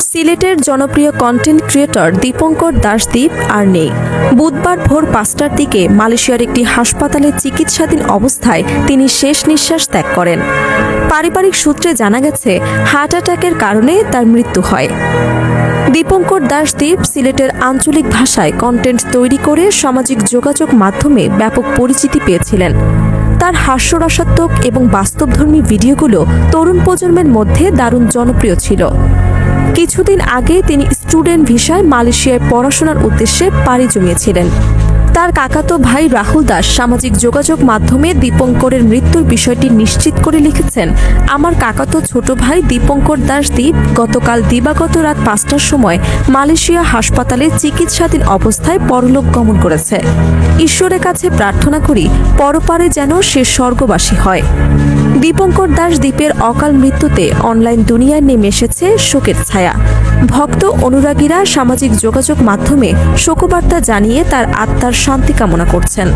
সিলেটের জনপ্রিয় content creator Dipankar Dasdip আর নেই। বুধবার ভোর পাঁচটার দিকে মালয়েশিয়ার একটি হাসপাতালে চিকিৎসাধীন অবস্থায় তিনি শেষ নিঃশ্বাস ত্যাগ করেন। পারিবারিক সূত্রে জানা গেছে হার্ট অ্যাটাকের কারণে তার মৃত্যু হয়। দীপঙ্কর দাসদীপ সিলেটের আঞ্চলিক ভাষায় কন্টেন্ট তৈরি করে সামাজিক যোগাযোগ মাধ্যমে ব্যাপক পরিচিতি পেয়েছিলেন। তার হাস্যরসাত্মক এবং বাস্তবধর্মী ভিডিওগুলো তরুণ প্রজন্মের মধ্যে দারুণ জনপ্রিয় ছিল। কিছুদিন আগে তিনি স্টুডেন্ট ভিসায় মালয়েশিয়ায় পড়াশোনার উদ্দেশ্যে পাড়ি জমিয়েছিলেন। তার কাকাতো ভাই রাহুল দাস সামাজিক যোগাযোগ মাধ্যমে দীপঙ্করের মৃত্যুর বিষয়টি নিশ্চিত করে লিখেছেন, আমার কাকাতো ছোট ভাই দীপঙ্কর দাস দীপ গতকাল দিবাগত রাত পাঁচটার সময় মালয়েশিয়া হাসপাতালে চিকিৎসাধীন অবস্থায় পরলোক গমন করেছে। ঈশ্বরের কাছে প্রার্থনা করি, পরপারে যেন সে স্বর্গবাসী হয়। দীপঙ্কর দাস দ্বীপের অকাল মৃত্যুতে অনলাইন দুনিয়ায় নেমে এসেছে শোকের ছায়া। ভক্ত অনুরাগীরা সামাজিক যোগাযোগ মাধ্যমে শোকবার্তা জানিয়ে তার আত্মার শান্তি কামনা করছেন।